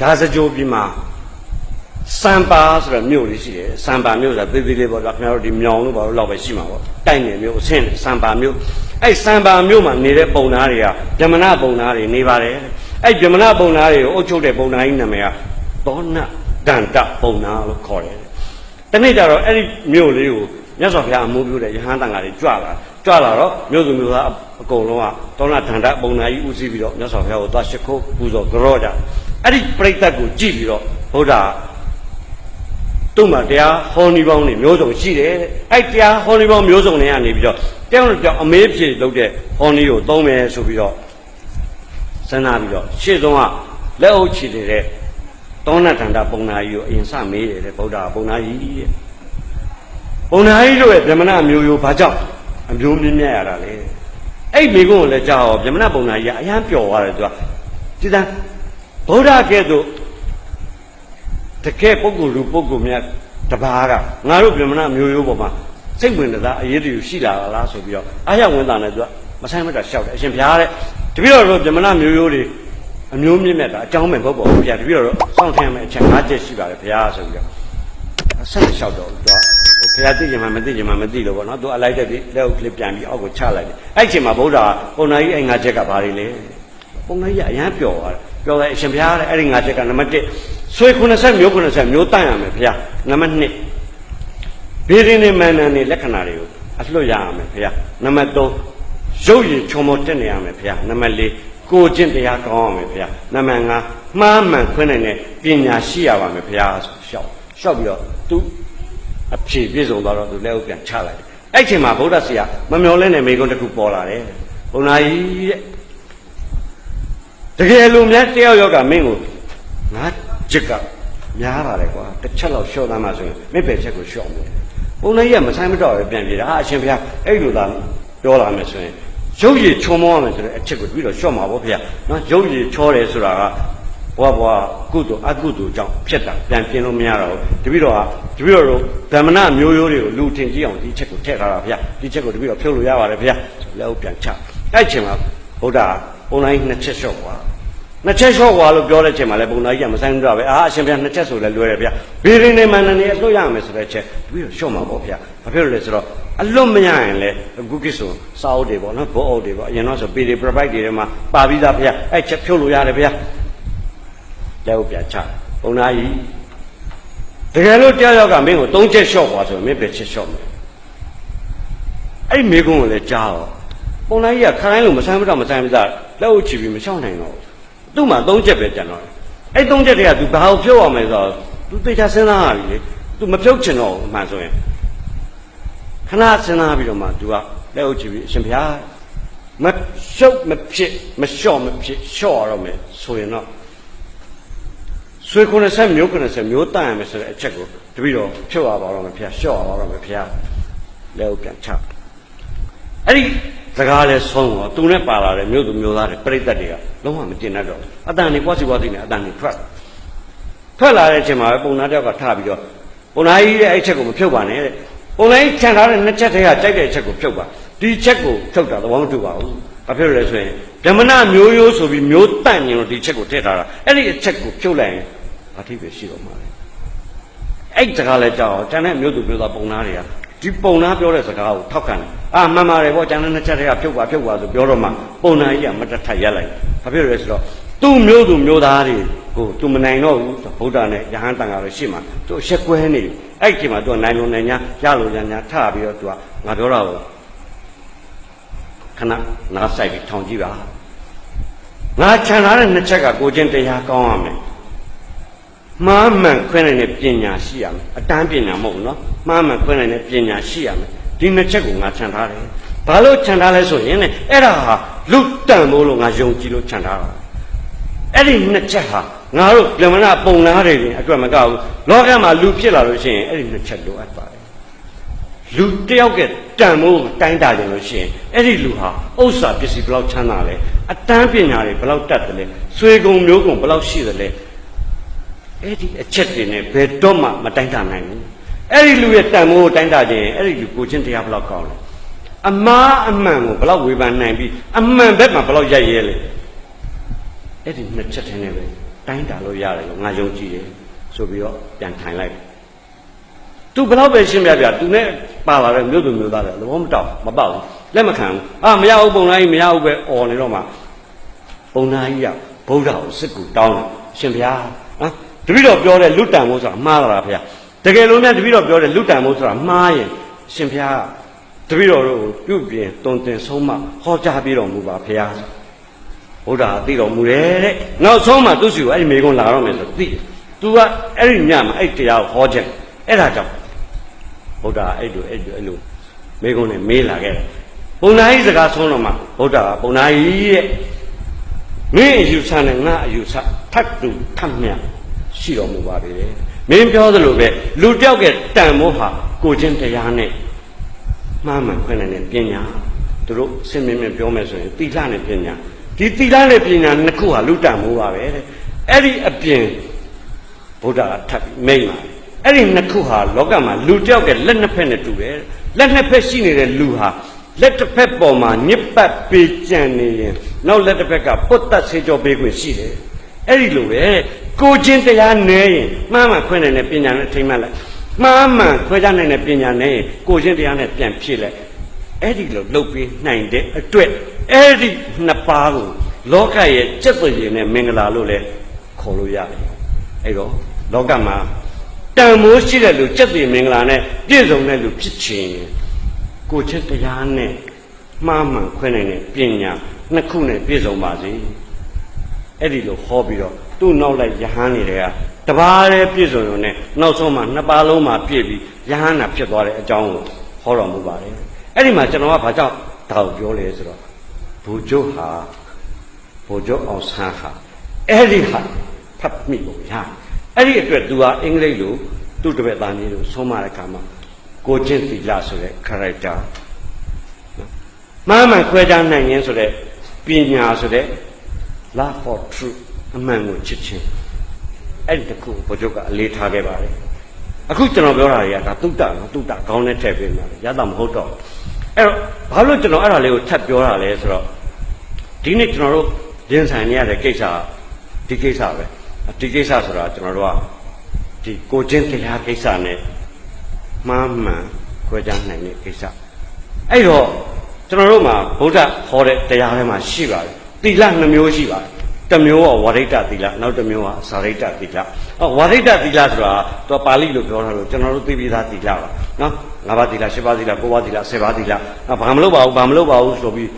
ရာဇကြိုပြည်မှာစံပါဆိုတော့မြို့လေးရှိတယ်စံပါမြို့ဆိုတာသေးသေးလေးပေါ့ကွာခင်ဗျားတို့ဒီမြောင်လို့ပေါ့လောက်ပဲရှိမှာပေါ့တိုက်နယ်မြို့အဆင့်စံပါမြို့အဲ့စံပါမြို့မှာနေတဲ့ပုံသားတွေကဗြဟ္မဏပုံသားတွေနေပါတယ်အဲ့ဗြဟ္မဏပုံသားတွေကိုအုပ်ချုပ်တဲ့ပုံသားကြီးနာမည်ကသောနဒန္တပုံသားလို့ခေါ်တယ်တနေ့ကျတော့အဲ့ဒီမြို့လေးကိုမြတ်စွာဘုရားအမှုပြုတဲ့ယဟန်တန်ဃာတွေကြွလာကြွလာတော့မြို့သူမြို့သားအကုန်လုံးကသောနဒန္တပုံသားကြီးဦးစီးပြီးတော့မြတ်စွာဘုရားကိုသွားရှိခိုးပူဇော်ကြောကြ အဲ့ဒီပြိတ္တကိုကြည့်ပြီးတော့ဘုရားသူ့မှာတရားဟောနေပေါင်းနေမျိုးစုံရှိတယ်တဲ့အဲ့တရားဟောနေပေါင်းမျိုးစုံတွေကနေပြီးတော့တယောက်တစ်ယောက်အမေးဖြေလုပ်တဲ့ဟောနေကိုသုံးမယ်ဆိုပြီးတော့စဉ်းစားပြီးတော့ရှေ့ဆုံးကလက်အုပ်ချီနေတဲ့တောဏထန္တာပုံနာကြီးကိုအရင်စမေးတယ်တဲ့ဗုဒ္ဓကပုံနာကြီးတဲ့ပုံနာကြီးတို့ရဲ့ဗြဟ္မဏမျိုးရိုးဘာကြောင့်အမျိုးမြင့်မြတ်ရတာလဲအဲ့မိကုန်းကိုလည်းကြောက်ဗြဟ္မဏပုံနာကြီးကအရန်ပျော်သွားတယ်သူကဒီတန်း ဗုဒ္ဓကဲ့သို့တကယ်ပုဂ္ဂိုလ်လူပုဂ္ဂိုလ်မြတ်တပါးကငါတို့ဗြဟ္မဏမျိုးရိုးပေါ်မှာစိတ်ဝင်စားအရေးတူရှိလာလားဆိုပြီးတော့အားရဝင်တာနဲ့သူကမဆိုင်မတာရှောက်တယ်အရှင်ဘုရားတဲ့တပည့်တော်တို့ဗြဟ္မဏမျိုးရိုးတွေအမျိုးမြင့်မြတ်တာအကြောင်းမဲ့ဘုတ်ပေါ်ဘုရားတပည့်တော်တို့စောင့်ထမ်းမဲ့အချက်၅ချက်ရှိပါတယ်ဘုရားဆိုပြီးတော့ဆက်လျှောက်တော့သူကဘုရားသိကြမှာမသိကြမှာမသိလို့ပေါ့နော်သူအလိုက်တဲ့ဒီလက်အုပ်ကလေးပြန်ပြီးအောက်ကိုချလိုက်တယ်အဲ့ချိန်မှာဗုဒ္ဓကပုံနာကြီးအဲ့၅ချက်ကဘာတွေလဲပုံနာကြီးကအရန်ပျော်သွားတယ် ပျော်တယ်အရှင်ဘုရားတဲ့အဲ့ဒီ၅ချက်ကနံပါတ်1ဆွေ90မျိုး90မျိုးတန့်ရမယ်ဘုရားနံပါတ်2ဘေးရင်းနေမန္တန်နေလက္ခဏာတွေကိုအလွတ်ရရမယ်ဘုရားနံပါတ်3ရုပ်ရည်ချုံမောတက်နေရမယ်ဘုရားနံပါတ်4ကိုကျင့်တရားကောင်းရမယ်ဘုရားနံပါတ်5မှားမှန်ခွင့်နိုင်တဲ့ပညာရှိရပါမယ်ဘုရားဆိုရှောက်ရှောက်ပြီးတော့သူအဖြေပြည့်စုံသွားတော့သူလက်ဥပြန်ချလိုက်တယ်အဲ့ချိန်မှာဗုဒ္ဓဆရာမမျောလဲနဲ့မိကုန်းတစ်ခုပေါ်လာတယ်ဘုံနာကြီးတဲ့ တကယ်လို့များတယောက်ယောက်ကမင်းကိုငါချစ်ကများပါတယ်ကွာတစ်ချက်လောက်ရှော့သားမှဆိုရင်မင်းပဲချက်ကိုရှော့မယ်ဘုံနာကြီးကမဆိုင်မတော့ပဲပြန်ပြေတာအာအရှင်ဘုရားအဲ့လိုသာပြောလာမယ်ဆိုရင်ရုပ်ရည်ချုံမောရမယ်ဆိုတဲ့အချက်ကိုပြီးတော့ရှော့မှာပေါ့ဗျာနော်ရုပ်ရည်ချောတယ်ဆိုတာကဘွားဘွားကုသိုလ်အကုသိုလ်ကြောင့်ဖြစ်တာပြန်ပြင်လို့မရတော့ဘူးတပည့်တော်ကတပည့်တော်တို့ဗမ္မဏမျိုးရိုးတွေကိုလူထင်ကြည့်အောင်ဒီချက်ကိုထည့်ထားတာဗျာဒီချက်ကိုတပည့်တော်ဖြုတ်လို့ရပါတယ်ဗျာလက်ဦးပြန်ချအဲ့ချိန်မှာဘုရား ပုံတိုင်းနှစ်ချက်လျှော့သွားနှစ်ချက်လျှော့သွားလို့ပြောတဲ့ချိန်မှာလည်းပုံသားကြီးကမဆိုင်ဘူးတော့ပဲအာအရှင်ဘုရားနှစ်ချက်ဆိုလဲလွယ်တယ်ဗျာဘေးရင်းနေမှန်နေအလွတ်ရမယ်ဆိုတဲ့ချက်တပည့်တော်လျှော့မှာပေါ့ဗျာဘာဖြစ်လို့လဲဆိုတော့အလွတ်မရရင်လေအခုကိစ္စစာအုပ်တွေပေါ့နော်ဘောအုပ်တွေပေါ့အရင်တော့ဆို PD provide တွေထဲမှာပါပြီးသားဗျာအဲ့ချက်ဖြုတ်လို့ရတယ်ဗျာလက်ဦးပြန်ချပုံနာကြီးတကယ်လို့တရားရောက်ကမင်းကို၃ချက်လျှော့သွားဆိုရင်မင်းပဲချက်လျှော့မယ်အဲ့မိကုန်းကိုလည်းကြားတော့ ပုံနာကြီးကခိုင်းလို့မဆိုင်မတော့မဆိုင်မစားလက်ဦးချပြီးမလျှော့နိုင်တော့ဘူးသူ့မှာ၃ချက်ပဲကျန်တော့တယ်အဲ့၃ချက်တည်းက तू ဘာကိုဖြုတ်အောင်လဲဆိုတော့ तू သိချစဉ်းစားရပြီလေ तू မဖြုတ်ချင်တော့ဘူးအမှန်ဆိုရင်ခဏစဉ်းစားပြီးတော့မှ तू ကလက်ဦးချပြီးအရှင်ဘုရားမရှုပ်မဖြစ်မလျှော့မဖြစ်လျှော့ရတော့မယ်ဆိုရင်တော့ဆွေ90မျိုး90မျိုးတန်ရမယ်ဆိုတဲ့အချက်ကိုတပည့်တော်ဖြုတ်ရပါတော့မယ်ဖျားလျှော့ရပါတော့မယ်ဖျားလက်ဦးပြန်ချအဲ့ဒီ စကားလဲဆုံးတော့သူနဲ့ပါလာတဲ့မြို့သူမြို့သားတွေပြိတ္တတွေကလုံးဝမတင်တတ်တော့ဘူးအတန်တွေပွားစီပွားစီနဲ့အတန်တွေထွက်ထွက်လာတဲ့အချိန်မှာပဲပုံနာတယောက်ကထပြီးတော့ပုံနာကြီးရဲ့အဲ့ချက်ကိုမဖြုတ်ပါနဲ့တဲ့ပုံနာကြီးခြံထားတဲ့နှစ်ချက်တည်းကကြိုက်တဲ့အချက်ကိုဖြုတ်ပါဒီချက်ကိုဖြုတ်တာသဘောမတူပါဘူးဘာဖြစ်လို့လဲဆိုရင်ဗြဟ္မဏမျိုးရိုးဆိုပြီးမျိုးတန့်နေလို့ဒီချက်ကိုထည့်ထားတာအဲ့ဒီအချက်ကိုဖြုတ်လိုက်ရင်အထိပဲရှိတော့မှာလေအဲ့စကားလဲကြောက်အောင်ကျန်တဲ့မျိုးသူမျိုးသားပုံနာတွေက ဒီပုံနာပြောတဲ့စကားကိုထောက်ခံတယ်အာမှန်ပါတယ်ဗောကျန်တဲ့နှစ်ချက်တည်းကဖြုတ်ပါဖြုတ်ပါဆိုပြောတော့မှပုံနာကြီးကမတတ်ထရက်လိုက်ဘာဖြစ်လို့လဲဆိုတော့သူ့မျိုးသူမျိုးသားတွေကိုသူမနိုင်တော့ဘူးဗုဒ္ဓနဲ့ယဟန်တန်ကတော့ရှေ့မှာသူရှက်ကွဲနေအဲ့ဒီမှာသူကနိုင်လို့နိုင်ညာရလို့ညာညာထပြီးတော့သူကငါပြောတာကိုခဏနားဆိုင်ပြီးထောင်ကြည့်ပါငါခြံထားတဲ့နှစ်ချက်ကကိုချင်းတရားကောင်းရမယ် မှားမှန်ခွဲနိုင်တဲ့ပညာရှိရမယ်အတန်းပညာမဟုတ်ဘူးနော်မှားမှန်ခွဲနိုင်တဲ့ပညာရှိရမယ်ဒီနှစ်ချက်ကိုငါခြံထားတယ်ဘာလို့ခြံထားလဲဆိုရင်လေအဲ့ဒါဟာလူတန်မို့လို့ငါယုံကြည်လို့ခြံထားတာအဲ့ဒီနှစ်ချက်ဟာငါတို့ဗြဟ္မဏပုံနာတွေရင်အတွက်မကဘူးလောကမှာလူဖြစ်လာလို့ရှိရင်အဲ့ဒီနှစ်ချက်လိုအပ်ပါတယ်လူတယောက်ကတန်မို့တိုင်းတာကြလို့ရှိရင်အဲ့ဒီလူဟာဥစ္စာပစ္စည်းဘယ်လောက်ချမ်းသာလဲအတန်းပညာတွေဘယ်လောက်တတ်တယ်လဲဆွေကုံမျိုးကုံဘယ်လောက်ရှိတယ်လဲ အဲ့ဒီအချက်တွေနဲ့ဘယ်တော့မှမတိုင်းတာနိုင်ဘူးအဲ့ဒီလူရဲ့တန်မိုးကိုတိုင်းတာခြင်းအဲ့ဒီလူကိုချင်းတရားဘယ်လောက်ကောင်းလဲအမားအမှန်ကိုဘယ်လောက်ဝေဖန်နိုင်ပြီးအမှန်ဘက်မှာဘယ်လောက်ရိုက်ရဲလဲအဲ့ဒီနှစ်ချက်ထင်းနေပဲတိုင်းတာလို့ရတယ်လို့ငါယုံကြည်တယ်ဆိုပြီးတော့ပြန်ထိုင်လိုက်သူဘယ်တော့ပဲရှင်းပြပြသူနဲ့ပါလာတဲ့မြို့သူမြို့သားတွေသဘောမတောက်မပေါက်ဘူးလက်မခံဘူးအာမရဘူးပုံလိုက်မရဘူးပဲអော်နေတော့မှပုံနာကြီးကဗုဒ္ဓကိုစစ်ကူတောင်းတယ်ရှင်ဘုရားနော် တပည့်တော်ပြောတဲ့လူတန်မိုးဆိုတာမှားလာတာဘုရားတကယ်လို့များတပည့်တော်ပြောတဲ့လူတန်မိုးဆိုတာမှားရင်ရှင်ဘုရားတပည့်တော်တို့ကိုပြုပြင်တုံတင်ဆုံးမဟောကြားပြီးတော်မူပါဘုရားဘုရားသိတော်မူတယ်တဲ့နောက်ဆုံးမှသူ့စီကိုအဲ့ဒီမိကုံးလာတော့မယ်ဆိုသိတယ် तू ကအဲ့ဒီညမှာအဲ့တရားကိုဟောချက်အဲ့ဒါကြောင့်ဘုရားအဲ့လိုအဲ့လိုအဲ့လိုမိကုံးနဲ့မေးလာခဲ့တယ်ပုံနာကြီးစကားဆုံးတော့မှဘုရားကပုံနာကြီးတဲ့မင်းအယူဆနဲ့ငါအယူဆထပ်တူထပ်မြတ် ရှိတော်မူပါလေမင်းပြောသလိုပဲလူတယောက်ကတန်မိုးဟာကိုချင်းတရားနဲ့မှားမှန်ခွင့်နဲ့ပညာသူတို့စင်မြင့်မြင့်ပြောမယ်ဆိုရင်တိလနဲ့ပညာဒီတိလနဲ့ပညာနှစ်ခုဟာလူတန်မိုးပါပဲတဲ့အဲ့ဒီအပြင်ဗုဒ္ဓကထပ်ပြီးမိန့်ပါတယ်အဲ့ဒီနှစ်ခုဟာလောကမှာလူတယောက်ကလက်နှစ်ဖက်နဲ့တူတယ်လက်နှစ်ဖက်ရှိနေတဲ့လူဟာလက်တစ်ဖက်ပေါ်မှာညစ်ပတ်ပေးကြံနေရင်နောက်လက်တစ်ဖက်ကပုတ်တက်ဆေးကြောပေးခွင့်ရှိတယ် အဲ့ဒီလိုပဲကိုချင်းတရားနဲရင်မှားမှန်ခွင့်နိုင်တဲ့ပညာနဲ့ထိမ့်မှတ်လိုက်မှားမှန်ခွဲခြားနိုင်တဲ့ပညာနဲ့ရင်ကိုချင်းတရားနဲ့ပြန်ဖြည့်လိုက်အဲ့ဒီလိုလုပ်ပြီးနိုင်တဲ့အတွက်အဲ့ဒီနှစ်ပါးကိုလောကရဲ့စက်သွေနဲ့မင်္ဂလာလို့လည်းခေါ်လို့ရတယ်အဲ့တော့လောကမှာတန်မိုးရှိတဲ့လူစက်သွေမင်္ဂလာနဲ့ပြည့်စုံတဲ့လူဖြစ်ခြင်းကိုချက်တရားနဲ့မှားမှန်ခွင့်နိုင်တဲ့ပညာနှစ်ခုနဲ့ပြည့်စုံပါစေ အဲ့ဒီလိုဟောပြီးတော့သူ့နောက်လိုက်ယဟန်နေတဲ့ကတပါးလေးပြည့်စုံရုံနဲ့နောက်ဆုံးမှနှစ်ပါးလုံးမှပြည့်ပြီးယဟန်နာဖြစ်သွားတဲ့အကြောင်းကိုဟောတော်မူပါတယ်အဲ့ဒီမှာကျွန်တော်ကဘာကြောင့်ဒါကိုပြောလဲဆိုတော့ဘူကျုပ်ဟာဘူကျုပ်အောင်ဆန်းဟာအဲ့ဒီဟာဖတ်မိလို့ရအဲ့ဒီအတွက်သူဟာအင်္ဂလိပ်လိုသူ့တပည့်သားကြီးလိုဆုံးမတဲ့အခါမှာကိုချင်းသီလဆိုတဲ့ character မှန်မှန်ခွဲခြားနိုင်ရင်ဆိုတဲ့ပညာဆိုတဲ့ love for truth အမှန်ကိုချစ်ခြင်းအဲ့ဒီတခုဘုရားကအလေးထားခဲ့ပါတယ်အခုကျွန်တော်ပြောတာတွေကဒါတုတ္တနော်တုတ္တခေါင်းနဲ့ထည့်ပေးမှာလေရတာမဟုတ်တော့အဲ့တော့ဘာလို့ကျွန်တော်အဲ့ဒါလေးကိုထပ်ပြောတာလဲဆိုတော့ဒီနေ့ကျွန်တော်တို့ရင်ဆိုင်နေရတဲ့ကိစ္စဒီကိစ္စပဲဒီကိစ္စဆိုတာကျွန်တော်တို့ကဒီကိုချင်းတရားကိစ္စနဲ့မှားမှန်ခွဲခြားနိုင်တဲ့ကိစ္စအဲ့တော့ကျွန်တော်တို့မှာဗုဒ္ဓဟောတဲ့တရားထဲမှာရှိပါတယ် တိလနှမျိုးရှိပါတယ်တစ်မျိုးကဝရိတ္တသီလနောက်တစ်မျိုးကသာရိတ္တသီလအော်ဝရိတ္တသီလဆိုတာတော့ပါဠိလိုပြောတာလို့ကျွန်တော်တို့သိပြီးသားသီလပါနော်၅ပါးသီလ၈ပါးသီလ၉ပါးသီလ၁၀ပါးသီလဘာမလုပ်ပါဘူးဘာမလုပ်ပါဘူးဆိုပြီး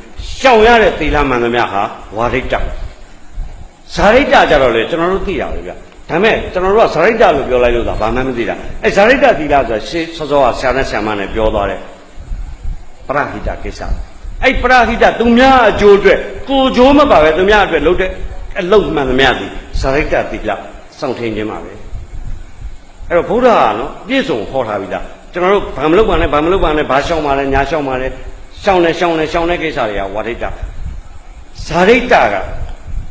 ရှောင်ရတဲ့သီလမှန်သမျှဟာဝရိတ္တဇာရိတ္တကြတော့လေကျွန်တော်တို့သိရပါဗျဒါမဲ့ကျွန်တော်တို့ကဇာရိတ္တလို့ပြောလိုက်လို့သာဘာမှမသိတာအဲဇာရိတ္တသီလဆိုတာရှေးစောစောကဆရာနဲ့ဆရာမနဲ့ပြောသွားတယ်ပရဟိတကိစ္စ အဲ့ပရဟိတသူများအကျိုးအတွက်ကိုကျိုးမပါပဲသူများအတွက်လုပ်တဲ့အလုတ်မှန်သမျှသည်ဇာရိတ္တသီလစောင့်ထင်းခြင်းပါပဲအဲ့တော့ဘုရားကနော်ပြည့်စုံဟောထားပြီလားကျွန်တော်တို့ဘာမလုပ်ပါနဲ့ဘာမလုပ်ပါနဲ့ဘာရှောင်ပါလဲညာရှောင်ပါလဲရှောင်နေရှောင်နေရှောင်တဲ့ကိစ္စတွေကဝါရိတ္တဇာရိတ္တက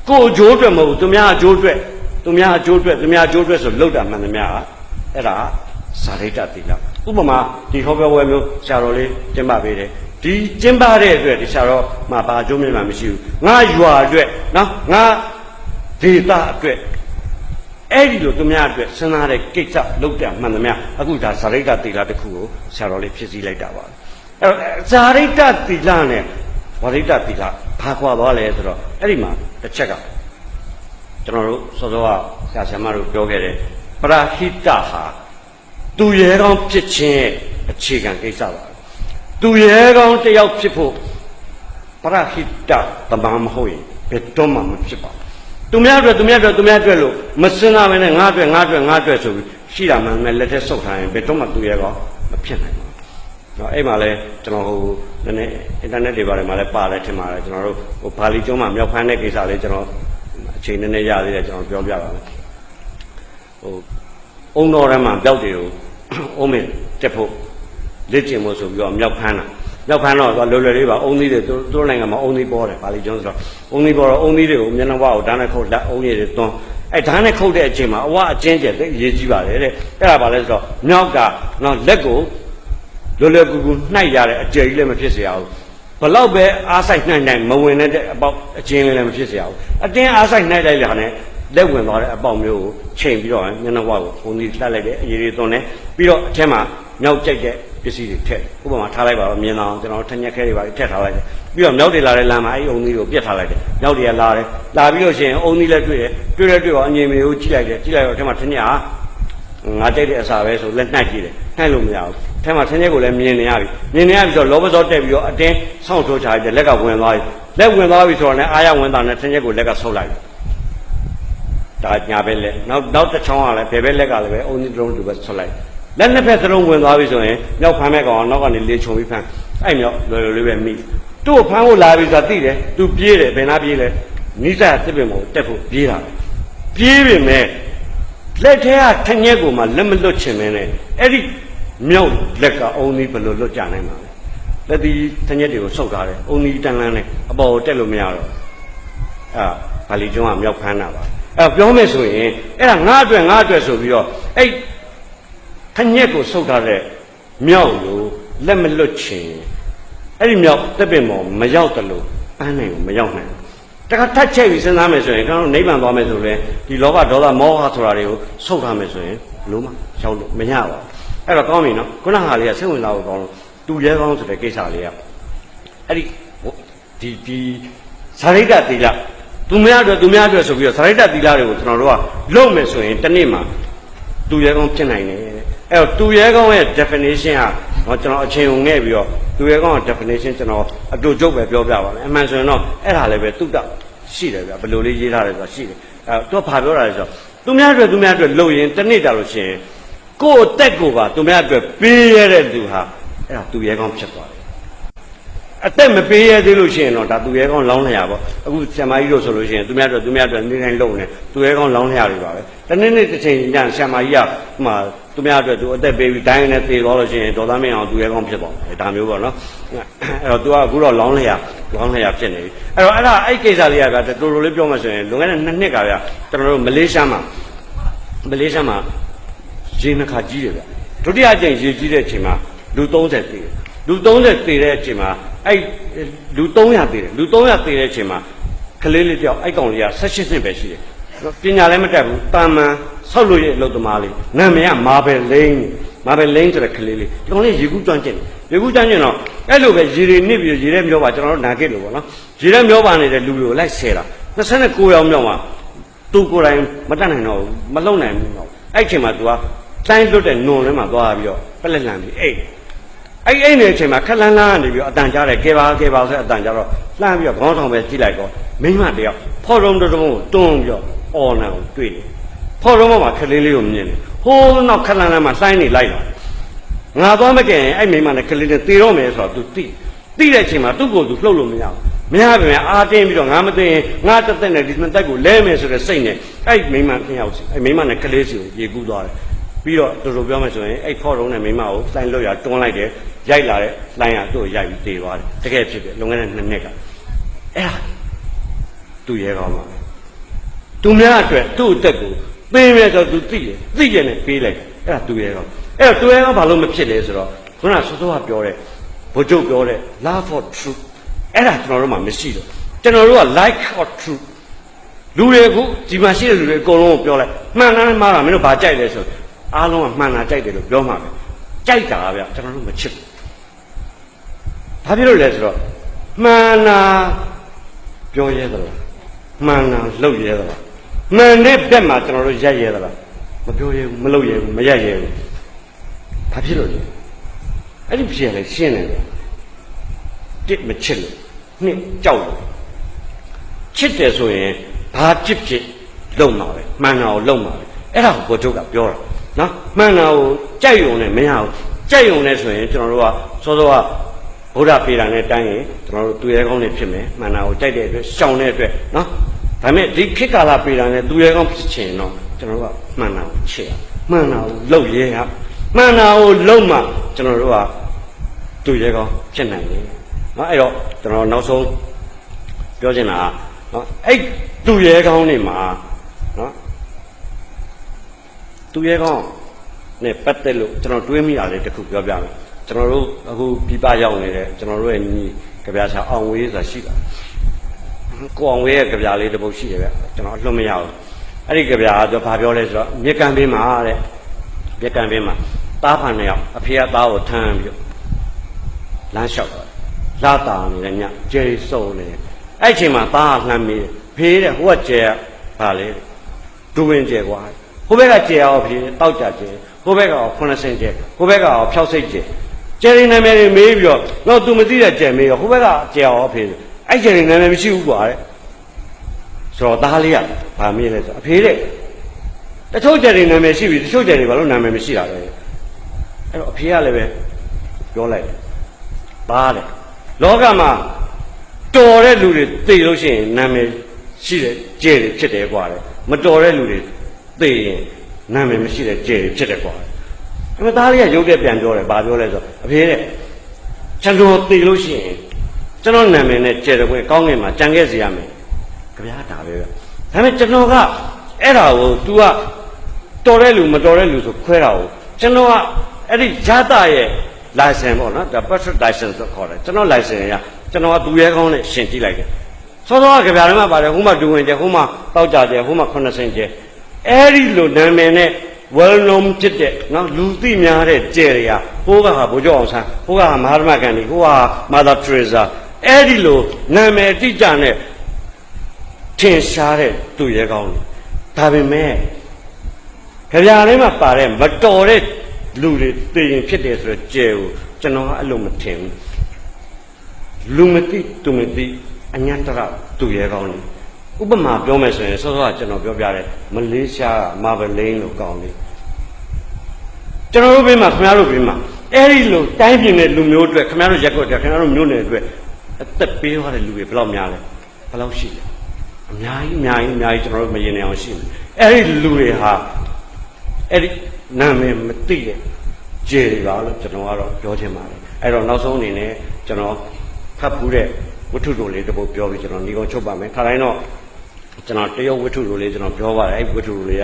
ကိုအကျိုးအတွက်မဟုတ်ဘူးသူများအကျိုးအတွက်သူများအကျိုးအတွက်သူများအကျိုးအတွက်ဆိုလုတ်တာမှန်သမျှကအဲ့ဒါဇာရိတ္တသီလဥပမာဒီဟောပြောပွဲမျိုးဆရာတော်လေးကျင်းပပေးတယ် ဒီကျင်းပတဲ့အတွက်ဒီဆရာတော်မှာဘာအကျိုးမြတ်မှမရှိဘူးငါရွာအတွက်နော်ငါဒေတာအတွက်အဲ့ဒီလိုသူများအတွက်စဉ်းစားတဲ့ကိစ္စလုတ်တယ်မှန်သမျှအခုဒါဇာရိတ္တသီလတစ်ခုကိုဆရာတော်လေးဖြစ်စည်းလိုက်တာပါအဲ့တော့ဇာရိတ္တသီလနဲ့ဝရိတ္တသီလဘာကွာသွားလဲဆိုတော့အဲ့ဒီမှာတစ်ချက်ကကျွန်တော်တို့စောစောကဆရာဆရာမတို့ပြောခဲ့တဲ့ပရဟိတဟာသူရဲကောင်းဖြစ်ခြင်းရဲ့အခြေခံကိစ္စပါ သူရဲကောင်းတယောက်ဖြစ်ဖို့ပရဟိတတမန်မဟုတ်ရင်ဘယ်တော့မှမဖြစ်ပါဘူးသူများအတွက်သူများအတွက်သူများအတွက်လို့မစင်စားမနဲ့ငါအတွက်ငါအတွက်ငါအတွက်ဆိုပြီးရှိတာမှန်မယ်လက်ထက်ဆုပ်ထားရင်ဘယ်တော့မှသူရဲကောင်းမဖြစ်နိုင်ဘူး။နော်အဲ့မှာလဲကျွန်တော်ဟိုနည်းနည်းအင်တာနက်တွေပါတယ်မှာလဲပါတယ်ထင်ပါတယ်ကျွန်တော်တို့ဟိုဘာလီကျွန်းမှာမြောက်ဖမ်းတဲ့ကိစ္စလေးကျွန်တော်အချိန်နည်းနည်းရသေးတယ်ကျွန်တော်ပြောပြပါမယ်။ဟိုအုံတော်ထဲမှာပျောက်တွေကိုအုံးမင်းတက်ဖို့ လက်ကျင်ဖို့ဆိုပြီးတော့မြောက်ဖမ်းတာမြောက်ဖမ်းတော့သူကလွယ်လွယ်လေးပါအုံသီးတွေသူတို့နိုင်ငံမှာအုံသီးပေါ်တယ်ဗာလီကျွန်းဆိုတော့အုံသီးပေါ်တော့အုံသီးတွေကိုမျက်နှာဝါကိုဓာတ်နဲ့ခုတ်လက်အုံရည်တွေသွန်းအဲဓာတ်နဲ့ခုတ်တဲ့အချိန်မှာအဝအကျဉ်းကျယ်သိအရေးကြီးပါတယ်တဲ့အဲ့ဒါပါလဲဆိုတော့မြောက်ကနော်လက်ကိုလွယ်လွယ်ကူကူနှိုက်ရတဲ့အကျယ်ကြီးလည်းမဖြစ်စေရဘူးဘလောက်ပဲအားဆိုင်နှိုက်နှိုက်မဝင်တဲ့အပေါက်အကျဉ်းလေးလည်းမဖြစ်စေရဘူးအတင်းအားဆိုင်နှိုက်လိုက်တာနဲ့လက်ဝင်သွားတဲ့အပေါက်မျိုးကိုချိန်ပြီးတော့မျက်နှာဝါကိုဘုံသီးလှက်လိုက်တယ်အရေးတွေသွန်းတယ်ပြီးတော့အထက်မှာမြောက်ကြိုက်တဲ့ ပစ္စည်းတွေထည့်ဥပမာထားလိုက်ပါတော့မြင်အောင်ကျွန်တော်ထက်ညက်ခဲတွေပါထည့်ထားလိုက်တယ်ပြီးတော့မြောက်တွေလာတဲ့လမ်းမှာအဲ့ဒီအုံသီးကိုပြတ်ထားလိုက်တယ်မြောက်တွေကလာတယ်လာပြီးတော့ရှင်အုံသီးလည်းတွေ့တယ်တွေ့တယ်တွေ့တော့အငြိမ်မျိုးကိုကြည့်လိုက်တယ်ကြည့်လိုက်တော့အထက်မှာထက်ညက်ဟာငါတိုက်တဲ့အစာပဲဆိုလက်နှိုက်ကြည့်တယ်နှိုက်လို့မရဘူးအထက်မှာထက်ညက်ကိုလည်းမြင်နေရပြီမြင်နေရပြီဆိုတော့လောဘစောတက်ပြီးတော့အတင်းဆောင်းထိုးချလိုက်တယ်လက်ကဝင်သွားပြီလက်ဝင်သွားပြီဆိုတော့လည်းအာရဝင်တာနဲ့ထက်ညက်ကိုလက်ကဆုပ်လိုက်တယ်ဒါညာဘက်လက်နောက်နောက်တစ်ချောင်းကလည်းဘယ်ဘက်လက်ကလည်းပဲအုံဒီတုံးတူပဲဆွတ်လိုက် လက်နှစ်ဖက်သလုံးဝင်သွားပြီဆိုရင်မြောက်ဖမ်းမဲ့ကောင်ကနောက်ကနေလေချုံပြီးဖမ်းအဲ့မြောက်လွယ်လွယ်လေးပဲမိသူ့ကိုဖမ်းဖို့လာပြီဆိုတာသိတယ်သူပြေးတယ်ဘယ်နာပြေးလဲနိစ္စတစ်ပင်မို့တက်ဖို့ပြေးတာပဲပြေးပြီမဲ့လက်ထဲကထညက်ကိုမှလက်မလွတ်ချင်မင်းနဲ့အဲ့ဒီမြောက်လက်ကအုံဒီဘယ်လိုလွတ်ကြနိုင်မှာလဲလက်ဒီထညက်တွေကိုဆုပ်ထားတယ်အုံဒီတန်လန်းနဲ့အပေါ်ကိုတက်လို့မရတော့အာဗာလီကျွန်းကမြောက်ဖမ်းတာပါအဲ့ပြောမယ်ဆိုရင်အဲ့ဒါငါအတွက်ငါအတွက်ဆိုပြီးတော့အဲ့ ခညက်ကိုဆုတ်ထားတဲ့မြောက်လို့လက်မလွတ်ချင်အဲ့ဒီမြောက်တက်ပင်ပေါ်မရောက်တယ်လို့ပန်းနိုင်ကိုမရောက်နိုင်ဘူးတခါထတ်ချက်ပြီးစဉ်းစားမယ်ဆိုရင်ကျွန်တော်တို့နိဗ္ဗာန်သွားမယ်ဆိုရင်ဒီလောဘဒေါသမောဟဆိုတာတွေကိုဆုတ်ထားမယ်ဆိုရင်ဘလို့မှရောက်လို့မရပါဘူးအဲ့တော့ကောင်းပြီနော်ခုနဟာလေးကစိတ်ဝင်စားဖို့ကောင်းလို့တူရဲကောင်းဆိုတဲ့ကိစ္စလေးကအဲ့ဒီဟိုဒီဒီဇာရိတသီလသူများအတွက်သူများအတွက်ဆိုပြီးတော့ဇာရိတသီလတွေကိုကျွန်တော်တို့ကလုပ်မယ်ဆိုရင်တစ်နေ့မှာသူရဲကောင်းဖြစ်နိုင်တယ် အဲ့တော့သူရဲကောင်းရဲ့ definition ဟာတော့ကျွန်တော်အချိန်ုံငဲ့ပြီးတော့သူရဲကောင်းရဲ့ definition ကျွန်တော်အတူချုပ်ပဲပြောပြပါမယ်အမှန်ဆိုရင်တော့အဲ့ဒါလည်းပဲတုတ္တရှိတယ်ဗျဘယ်လိုလေးရေးထားတယ်ဆိုတာရှိတယ်အဲ့တော့ဘာပြောတာလဲဆိုတော့သူများအတွက်သူများအတွက်လုပ်ရင်တစ်နေ့တာလို့ရှိရင်ကိုယ့်အသက်ကိုပါသူများအတွက်ပေးရတဲ့သူဟာအဲ့ဒါသူရဲကောင်းဖြစ်သွားတယ် အသက်မပေးရသေးလို့ရှိရင်တော့ဒါသူရဲကောင်းလောင်းလျာပေါ့အခုဆရာမကြီးတို့ဆိုလို့ရှိရင်သူများတို့သူများတို့နေတိုင်းလုံနေသူရဲကောင်းလောင်းလျာတွေပါပဲတနေ့နေ့တစ်ချိန်ညဆရာမကြီးကဟိုမှာသူများတို့သူအသက်ပေးပြီးဒိုင်းနဲ့သေသွားလို့ရှိရင်ဒေါသမင်းအောင်သူရဲကောင်းဖြစ်သွားတယ်ဒါမျိုးပေါ့နော်အဲ့တော့ तू ကအခုတော့လောင်းလျာလောင်းလျာဖြစ်နေပြီအဲ့တော့အဲ့ဒါအဲ့ကိစ္စလေးကဗျာတော်တော်လေးပြောမှဆိုရင်လွန်ခဲ့တဲ့နှစ်နှစ်ကဗျာကျွန်တော်တို့မလေးရှားမှာမလေးရှားမှာရေနှခါကြီးတယ်ဗျဒုတိယအကြိမ်ရေကြီးတဲ့အချိန်မှာလူ30သေတယ်လူ30သေတဲ့အချိန်မှာ အဲ့လူ300သေတယ်လူ300သေတဲ့အချိန်မှာကလေးလေးတယောက်အဲ့ကောင်လေးက16နှစ်ပဲရှိတယ်ပညာလည်းမတတ်ဘူးတာမန်ဆောက်လို့ရဲ့အလုပ်သမားလေးနာမည်ကမာဘယ်လိန်မာဘယ်လိန်ဆိုတဲ့ကလေးလေးဒီကောင်လေးရေကူးကျွမ်းကျင်တယ်ရေကူးကျွမ်းကျင်တော့အဲ့လိုပဲရေတွေနစ်ပြီးရေထဲမျောပါကျွန်တော်တို့နာခဲ့လို့ပေါ့နော်ရေထဲမျောပါနေတဲ့လူတွေကိုလိုက်ဆဲတာ29ယောက်မြောက်မှာသူကိုယ်တိုင်မတတ်နိုင်တော့ဘူးမလုံနိုင်ဘူးတော့အဲ့အချိန်မှာ तू ကတိုင်းလွတ်တဲ့နွန်ထဲမှာသွားပြီးတော့ပလက်လန်ပြီးအေး အဲ့အဲ့နေအချိန်မှာခက်လန်းလန်းကနေပြီးတော့အတန်ကြားတယ်ကဲပါကဲပါဆိုတဲ့အတန်ကြားတော့လှမ်းပြီးတော့ခေါင်းဆောင်ပဲကြည့်လိုက်တော့မိမတယောက်ဖော်ရုံတုံးတုံးကိုတွန်းပြီးတော့အော်နံကိုတွေ့တယ်ဖော်ရုံမှာခက်လေးလေးကိုမြင်တယ်ဟိုးနောက်ခက်လန်းလန်းမှာလှိုင်းနေလိုက်လာငါသွားမကင်ရင်အဲ့မိမနဲ့ခလေးနဲ့တေတော့မယ်ဆိုတော့ तू သိသိတဲ့အချိန်မှာသူ့ကိုယ်သူလှုပ်လို့မရဘူးမရပါဘူးအာတင်းပြီးတော့ငါမသိရင်ငါတက်တက်နဲ့ဒီနှစ်သက်ကိုလဲမယ်ဆိုတဲ့စိတ်နဲ့အဲ့မိမနှစ်ယောက်စီအဲ့မိမနဲ့ကလေးစီကိုရေကူးသွားတယ်ပြီးတော့တော်တော်ပြောမယ်ဆိုရင်အဲ့ဖော့တုံးနဲ့မိန်းမကိုလှိုင်းလွတ်ရတွန်းလိုက်တယ် ရိုက်လာတဲ့လှိုင်းကသူ့ကိုရိုက်ပြီးတေသွားတယ်တကယ်ဖြစ်တယ်လွန်ခဲ့တဲ့နှစ်နှစ်ကအဲ့ဒါသူ့ရဲကောင်းပါပဲသူများအတွက်သူ့အသက်ကိုပေးမယ်ဆိုတော့သူသိတယ်သိတယ်နဲ့ပေးလိုက်အဲ့ဒါသူ့ရဲကောင်းအဲ့တော့သူ့ရဲကောင်းဘာလို့မဖြစ်လဲဆိုတော့ခုနစောစောကပြောတဲ့ဘုချုပ်ပြောတဲ့ love for truth အဲ့ဒါကျွန်တော်တို့မှမရှိတော့ကျွန်တော်တို့က like for truth လူတွေကဒီမှာရှိတဲ့လူတွေအကုန်လုံးကိုပြောလိုက်မှန်တယ်မှားတာမင်းတို့ဘာကြိုက်လဲဆိုအားလုံးကမှန်တာကြိုက်တယ်လို့ပြောမှာပဲကြိုက်တာဗျကျွန်တော်တို့မချစ်ဘူး ဘာဖြစ်လို့လဲဆိုတော့မှန်တာပြောရဲသလားမှန်တာလုပ်ရဲသလားမှန်တဲ့ဘက်မှာကျွန်တော်တို့ရက်ရဲသလားမပြောရဲဘူးမလုပ်ရဲဘူးမရက်ရဲဘူးဘာဖြစ်လို့လဲအဲ့ဒီဖြစ်ရလဲရှင်းတယ်ဗျတစ်မချစ်လို့နှစ်ကြောက်လို့ချစ်တယ်ဆိုရင်ဘာဖြစ်ဖြစ်လုံမှာပဲမှန်တာကိုလုံမှာပဲအဲ့ဒါကိုကိုချုပ်ကပြောတာနော်မှန်တာကိုကြိုက်ယုံနဲ့မရဘူးကြိုက်ယုံနဲ့ဆိုရင်ကျွန်တော်တို့ကစောစောက ဗုဒ္ဓပေတာနဲ့တိုင်းရင်ကျွန်တော်တို့သူရဲကောင်းနေဖြစ်မယ်မှန်တာကိုကြိုက်တဲ့အတွက်ရှောင်တဲ့အတွက်နော်ဒါပေမဲ့ဒီခေတ်ကာလပေတာနဲ့သူရဲကောင်းဖြစ်ချင်တော့ကျွန်တော်တို့ကမှန်တာကိုချစ်ရမှန်တာကိုလုံရဲရမှန်တာကိုလုံမှကျွန်တော်တို့ကသူရဲကောင်းဖြစ်နိုင်တယ်နော်အဲ့တော့ကျွန်တော်နောက်ဆုံးပြောချင်တာကနော်အဲ့သူရဲကောင်းနေမှာနော်သူရဲကောင်းနဲ့ပတ်သက်လို့ကျွန်တော်တွေးမိတာလေးတစ်ခုပြောပြမယ် ကျွန်တော်တို့အခုပြပရောက်နေတဲ့ကျွန်တော်တို့ရဲ့ညီကြပြားချအောင်ဝေးဆိုတာရှိတာကိုအောင်ဝေးရဲ့ကြပြားလေးတစ်ပုဒ်ရှိတယ်ဗျကျွန်တော်အလွတ်မရဘူးအဲ့ဒီကြပြာကတော့ဘာပြောလဲဆိုတော့မြေကံပင်မှာတဲ့မြေကံပင်မှာသားဖန်နှစ်ယောက်အဖေကသားကိုထမ်းပြီးတော့လမ်းလျှောက်တော့လာတာနေတဲ့ညကျေစုံနေအဲ့ချိန်မှာသားကလှမ်းမေးတယ်ဖေးတဲ့ဟိုကကျဲပါလေဒူဝင်ကျဲကွာဟိုဘက်ကကျဲအောင်ဖေးတောက်ကြကျဲဟိုဘက်ကခုနှစ်ဆင်ကျဲဟိုဘက်ကဖြောက်စိတ်ကျဲ ကျဲရင်နာမည်တွေမေးပြီးတော့တော့ तू မသိတဲ့ကျဲမေးရောဟိုဘက်ကကျဲအောင်ဖေးအဲ့ကျဲရင်နာမည်မရှိဘူးကွာတဲ့ဆိုတော့သားလေးကဗာမေးလဲဆိုအဖေတဲ့တချို့ကျဲတွေနာမည်ရှိပြီတချို့ကျဲတွေဘာလို့နာမည်မရှိတာလဲအဲ့တော့အဖေကလည်းပဲပြောလိုက်တယ်ပါတဲ့လောကမှာတော်တဲ့လူတွေသိလို့ရှိရင်နာမည်ရှိတဲ့ကျဲတွေဖြစ်တယ်ကွာတဲ့မတော်တဲ့လူတွေသိရင်နာမည်မရှိတဲ့ကျဲတွေဖြစ်တယ်ကွာ အဲ့မသားလေးကရုပ်တဲ့ပြန်ပြောတယ်ဘာပြောလဲဆိုအဖေတဲ့ကျွန်တော်သိလို့ရှိရင်ကျွန်တော်နာမည်နဲ့ကျဲတဲ့ဘွဲကောင်းငင်မှာကြံခဲ့စီရမယ်ကြဗျာဒါပဲပဲဒါပေမဲ့ကျွန်တော်ကအဲ့ဒါကို तू ကတော်တဲ့လူမတော်တဲ့လူဆိုခွဲတာကိုကျွန်တော်ကအဲ့ဒီဇာတာရဲ့ license ပေါ့နော်ဒါ perfect license ဆိုခေါ်တယ်ကျွန်တော် license ရကျွန်တော်ကသူရဲကောင်းနဲ့ရှင်ကြည့်လိုက်တယ်စောစောကကြဗျာထဲမှာပါတယ်ဟိုမှာဒူဝင်ကျဟိုမှာတောက်ကြကျဟိုမှာ90ကျအဲ့ဒီလိုနာမည်နဲ့ well known ဖြစ်တဲ့နော်လူသိများတဲ့ကျဲတွေကဟိုကဟာဘိုးကျော်အောင်ဆန်းဟိုကဟာမဟာရမဂန္ဒီဟိုကဟာ Mother Teresa အဲ့ဒီလိုနာမည်အတိအကျနဲ့ထင်ရှားတဲ့သူရဲကောင်းတွေဒါပေမဲ့ကြဗျာထဲမှာပါတဲ့မတော်တဲ့လူတွေသိရင်ဖြစ်တယ်ဆိုတော့ကျဲကိုကျွန်တော်ကအဲ့လိုမထင်ဘူးလူမသိသူမသိအညံတရသူရဲကောင်းတွေ ဥပမာပြောမယ်ဆိုရင်စောစောကကျွန်တော်ပြောပြတယ်မလေးရှားကမာဗလိန်လို့ကောင်းတယ်ကျွန်တော်တို့ဘေးမှာခင်ဗျားတို့ဘေးမှာအဲ့ဒီလိုတိုင်းပြည်နဲ့လူမျိုးအတွက်ခင်ဗျားတို့ရက်ကွက်အတွက်ခင်ဗျားတို့မျိုးနယ်အတွက်အသက်ပေးသွားတဲ့လူတွေဘယ်လောက်များလဲဘယ်လောက်ရှိလဲအများကြီးအများကြီးအများကြီးကျွန်တော်တို့မရင်နိုင်အောင်ရှိတယ်အဲ့ဒီလူတွေဟာအဲ့ဒီနာမည်မသိတဲ့ကျေတွေပါလို့ကျွန်တော်ကတော့ပြောချင်ပါတယ်အဲ့တော့နောက်ဆုံးအနေနဲ့ကျွန်တော်ဖတ်ဖူးတဲ့ဝတ္ထုတို့လေးတစ်ပုဒ်ပြောပြီးကျွန်တော်ညီကုန်းချုပ်ပါမယ်ခါတိုင်းတော့ ကျွန်တော်တရုတ်ဝတ္ထုတို့လေးကျွန်တော်ပြောပါတယ်အဲ့ဒီဝတ္ထုတို့လေးက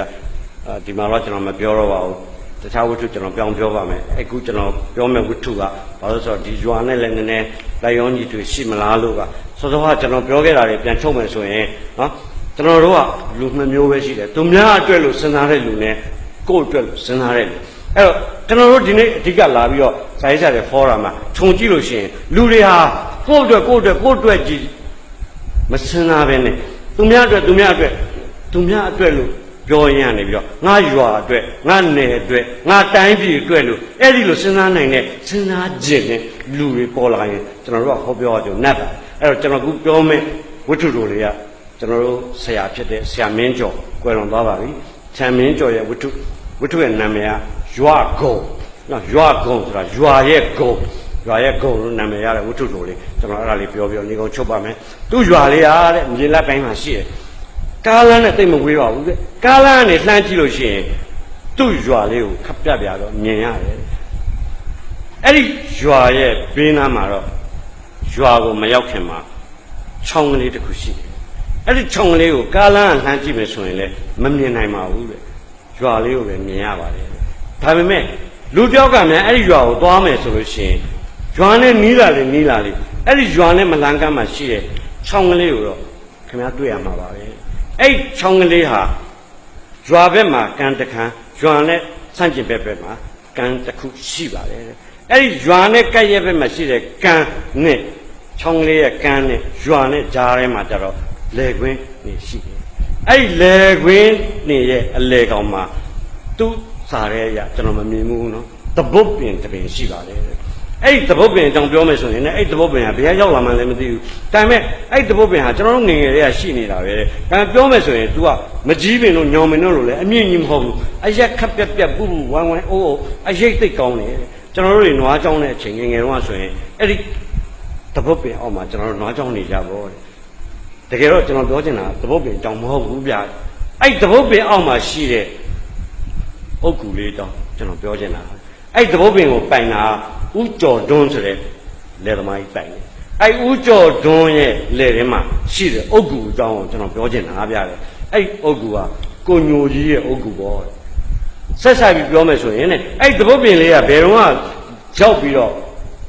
အာဒီမှာတော့ကျွန်တော်မပြောတော့ပါဘူးတခြားဝတ္ထုကျွန်တော်ပြောင်းပြောပါမယ်အခုကျွန်တော်ပြောမယ့်ဝတ္ထုကဘာလို့ဆိုတော့ဒီယွာနဲ့လည်းနည်းနည်းလိုက်ရောညီတွေရှိမလားလို့ကစောစောကကျွန်တော်ပြောခဲ့တာတွေပြန်ချုပ်မယ်ဆိုရင်နော်ကျွန်တော်တို့ကလူနှစ်မျိုးပဲရှိတယ်သူများအတွက်လို့စဉ်းစားတဲ့လူနဲ့ကိုယ့်အတွက်လို့စဉ်းစားတဲ့လူအဲ့တော့ကျွန်တော်တို့ဒီနေ့အဓိကလာပြီးတော့ဇာတ်စားတဲ့ forum မှာခြုံကြည့်လို့ရှိရင်လူတွေဟာကိုယ့်အတွက်ကိုယ့်အတွက်ကိုယ့်အတွက်ကြည့်မစဉ်းစားပဲနဲ့ သူများအတွက်သူများအတွက်သူများအတွက်လို့ပြောရင်ကနေပြီးတော့ငါရွာအတွက်ငါနယ်အတွက်ငါတိုင်းပြည်အတွက်လို့အဲ့ဒီလိုစဉ်းစားနိုင်တဲ့စဉ်းစားခြင်းနဲ့လူတွေပေါ်လာရင်ကျွန်တော်တို့ကဟောပြောကြနတ်ပါအဲ့တော့ကျွန်တော်ခုပြောမယ်ဝတ္ထုတို့တွေကကျွန်တော်တို့ဆရာဖြစ်တဲ့ဆရာမင်းကျော်ကွယ်လွန်သွားပါပြီဆရာမင်းကျော်ရဲ့ဝတ္ထုဝတ္ထုရဲ့နာမည်ကရွာကုံနော်ရွာကုံဆိုတာရွာရဲ့ကုံ ရွာရဲ့ကုံလို့နာမည်ရတဲ့ဝတ္ထုတို့လေးကျွန်တော်အဲ့ဒါလေးပြောပြောနေကုန်ချုပ်ပါမယ်သူ့ရွာလေးအားတဲ့မြေလက်ပိုင်းမှာရှိတယ်ကားလမ်းနဲ့တိတ်မဝေးပါဘူးတဲ့ကားလမ်းကနေလှမ်းကြည့်လို့ရှိရင်သူ့ရွာလေးကိုခပ်ပြပြတော့မြင်ရတယ်အဲ့ဒီရွာရဲ့ဘေးနားမှာတော့ရွာကိုမရောက်ခင်မှာချောင်းကလေးတစ်ခုရှိတယ်အဲ့ဒီချောင်းကလေးကိုကားလမ်းကလှမ်းကြည့်မယ်ဆိုရင်လည်းမမြင်နိုင်ပါဘူးတဲ့ရွာလေးကိုပဲမြင်ရပါတယ်ဒါပေမဲ့လူပြောက်ကမြန်အဲ့ဒီရွာကိုသွားမယ်ဆိုလို့ရှိရင် ရွာနဲ့နီးလာလေနီးလာလေအဲ့ဒီရွာနဲ့မလန်ကမ်းမှာရှိတဲ့ချောင်းကလေးကိုတော့ခင်ဗျားတွေ့ရမှာပါပဲအဲ့ချောင်းကလေးဟာရွာဘက်မှာကန်တခမ်းရွာနဲ့ဆန့်ကျင်ဘက်ဘက်မှာကန်တစ်ခုရှိပါတယ်တဲ့အဲ့ဒီရွာနဲ့ကပ်ရဲ့ဘက်မှာရှိတဲ့ကန်နဲ့ချောင်းကလေးရဲ့ကန်နဲ့ရွာနဲ့ကြားထဲမှာကြတော့လေကွင်းနေရှိတယ်အဲ့ဒီလေကွင်းနေရဲ့အလေကောင်မှာသူ့စားရဲရကျွန်တော်မမြင်ဘူးနော်တပုတ်ပင်တပင်ရှိပါတယ်တဲ့ အဲ့ဒီတပုတ်ပင်အကြောင်းပြောမယ်ဆိုရင်လည်းအဲ့ဒီတပုတ်ပင်ကဘယ်ရောက်လာမှန်းလည်းမသိဘူးဒါပေမဲ့အဲ့ဒီတပုတ်ပင်ဟာကျွန်တော်တို့ငယ်ငယ်လေးကရှိနေတာပဲတဲ့ဒါပေမဲ့ပြောမယ်ဆိုရင် तू ကမကြီးပင်လို့ညောင်ပင်လို့လို့လည်းအမြင့်ကြီးမဟုတ်ဘူးအရက်ခက်ပြက်ပြက်ပူပူဝိုင်းဝိုင်းအိုးအိုးအရိတ်သိပ်ကောင်းတယ်တဲ့ကျွန်တော်တို့တွေနွားကြောင်းတဲ့အချိန်ငယ်ငယ်တုန်းကဆိုရင်အဲ့ဒီတပုတ်ပင်အောက်မှာကျွန်တော်တို့နွားကြောင်းနေကြပေါ့တဲ့တကယ်တော့ကျွန်တော်ပြောချင်တာတပုတ်ပင်အကြောင်းမဟုတ်ဘူးဗျအဲ့တပုတ်ပင်အောက်မှာရှိတဲ့အုတ်ကူလေးတောင်းကျွန်တော်ပြောချင်တာအဲ့သဘောပင်ကိုပိုင်တာ ဥကြော်တွန်းဆိုတဲ့လယ်သမားကြီးပိုင်တယ်အဲ့ဥကြော်တွန်းရဲ့လယ်ထဲမှာရှိတဲ့အုတ်ကူအကြောင်းကိုကျွန်တော်ပြောချင်တာဗျာလေအဲ့အုတ်ကူကကိုညိုကြီးရဲ့အုတ်ကူပေါ့ဆက်ဆိုင်ပြီးပြောမယ်ဆိုရင်ねအဲ့သဘောပင်လေးကဘယ်တော့မှရောက်ပြီးတော့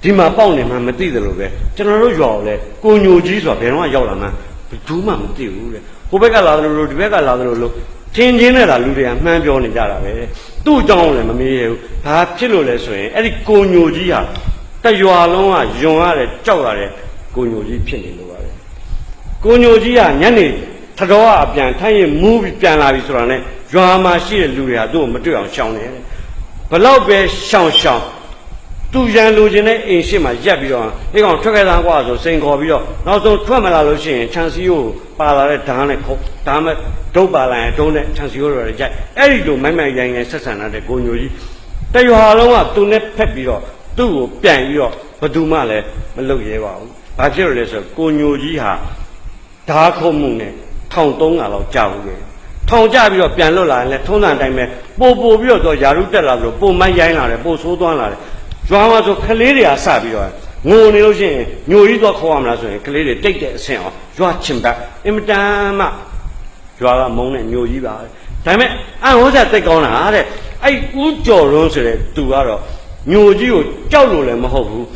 ဒီမှာပေါက်နေမှမသိတယ်လို့ပဲကျွန်တော်တို့ရွာကိုလဲကိုညိုကြီးဆိုတာဘယ်တော့မှရောက်လာမှဘယ်သူမှမသိဘူးတဲ့ဟိုဘက်ကလာတယ်လို့ဒီဘက်ကလာတယ်လို့ထင်ချင်းနဲ့သာလူတွေကမှန်းပြောနေကြတာပဲ သူ့အကြောင်းလည်းမမေးရဘူးဘာဖြစ်လို့လဲဆိုရင်အဲ့ဒီကိုညိုကြီးဟာတရွာလုံးကယွန်ရတယ်ကြောက်ရတယ်ကိုညိုကြီးဖြစ်နေလို့ပါပဲကိုညိုကြီးကညနေထတော်ကအပြန်ထိုင်းရင်မူးပြီးပြန်လာပြီဆိုတာနဲ့ရွာမှာရှိတဲ့လူတွေကသူ့ကိုမတွေ့အောင်ရှောင်နေတယ်ဘလောက်ပဲရှောင်ရှောင် သူရန်လိုချင်တဲ့အိမ်ရှိမှရက်ပြီးတော့ဒီကောင်ထွက်ခဲ့သားကွာဆိုစိန်ခေါ်ပြီးတော့နောက်ဆုံးထွက်မလာလို့ရှိရင်ခြံစည်းကိုပါလာတဲ့ဓာတ်နဲ့ခုတ်ဓာတ်မဲ့ဒုတ်ပါလာရင်တုံးနဲ့ခြံစည်းကိုတော့ရိုက်အဲ့ဒီလိုမိုက်မိုက်ရိုင်းရိုင်းဆက်ဆံရတဲ့ကိုညိုကြီးတရွာလုံးကသူနဲ့ဖက်ပြီးတော့သူ့ကိုပြန်ပြီးတော့ဘယ်သူမှလည်းမလုပ်ရဲပါဘူး။ဘာဖြစ်လို့လဲဆိုတော့ကိုညိုကြီးဟာဓာတ်ခုတ်မှုနဲ့1300လောက်ကြာဘူးလေ။ထောင်ကြပြီးတော့ပြန်လွတ်လာရင်လည်းထုံးစံအတိုင်းပဲပို့ပို့ပြီးတော့ယာရုတက်လာလို့ပုံမိုက်ရိုင်းလာတယ်ပို့ဆိုးသွားလာတယ်။ ကျွမ်းမဆိုခလေးတွေကစပြီးတော့ငိုနေလို့ရှိရင်ညိုကြီးတော့ခေါ်ရမလားဆိုရင်ကလေးတွေတိတ်တဲ့အဆင့်အောင်ရွာချင်ပတ်အင်မတန်မှရွာကမုန်းတဲ့ညိုကြီးပါပဲဒါပေမဲ့အန်ဟောစားတိတ်ကောင်းတာတဲ့အဲ့ဦးကျော်ရုံးဆိုတဲ့သူကတော့ညိုကြီးကိုကြောက်လို့လည်းမဟုတ်ဘူး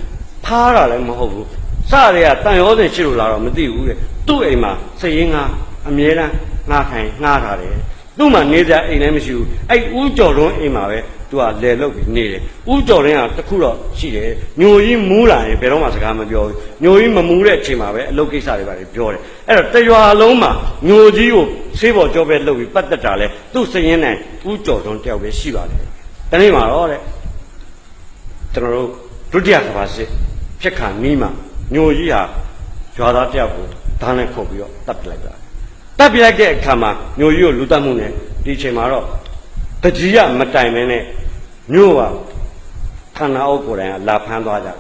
ဖားတာလည်းမဟုတ်ဘူးစတွေကတန်ရောစင်ရှိလို့လာတော့မသိဘူးတဲ့သူ့အိမ်မှာစရင်ငါအမြဲတမ်းငါခိုင်ငှားထားတယ် သူ့မှာနေစရာအိမ်လည်းမရှိဘူးအဲ့ဦးကျော်ရုံးအိမ်မှာပဲသူကလဲလုတ်ပြီးနေတယ်ဦးကျော်ရင်းကတခုတော့ရှိတယ်ညိုကြီးမူးလာရင်ဘယ်တော့မှစကားမပြောဘူးညိုကြီးမမူးတဲ့အချိန်မှာပဲအလုပ်ကိစ္စတွေပါပြောတယ်အဲ့တော့တရွာလုံးမှာညိုကြီးကိုဆေးပေါ်ကြောပဲလုတ်ပြီးပတ်သက်တာလဲသူ့စရင်နိုင်ဦးကျော်တွန်းတယောက်ပဲရှိပါတယ်တနေ့မှာတော့တဲ့ကျွန်တော်တို့ဒုတိယကမ္ဘာစစ်ဖြစ်ခါနီးမှာညိုကြီးဟာရွာသားတယောက်ကိုဓာတ်နဲ့ခုတ်ပြီးတော့တပ်ပစ်လိုက်တာ တပ်ပစ်လိုက်တဲ့အခါမှာညိုကြီးကိုလူတက်မှုနဲ့ဒီအချိန်မှာတော့တကြီးကမတိုင်မင်းနဲ့မြို့ကခန္ဓာအုပ်ကိုယ်တိုင်ကလာဖမ်းသွားကြတယ်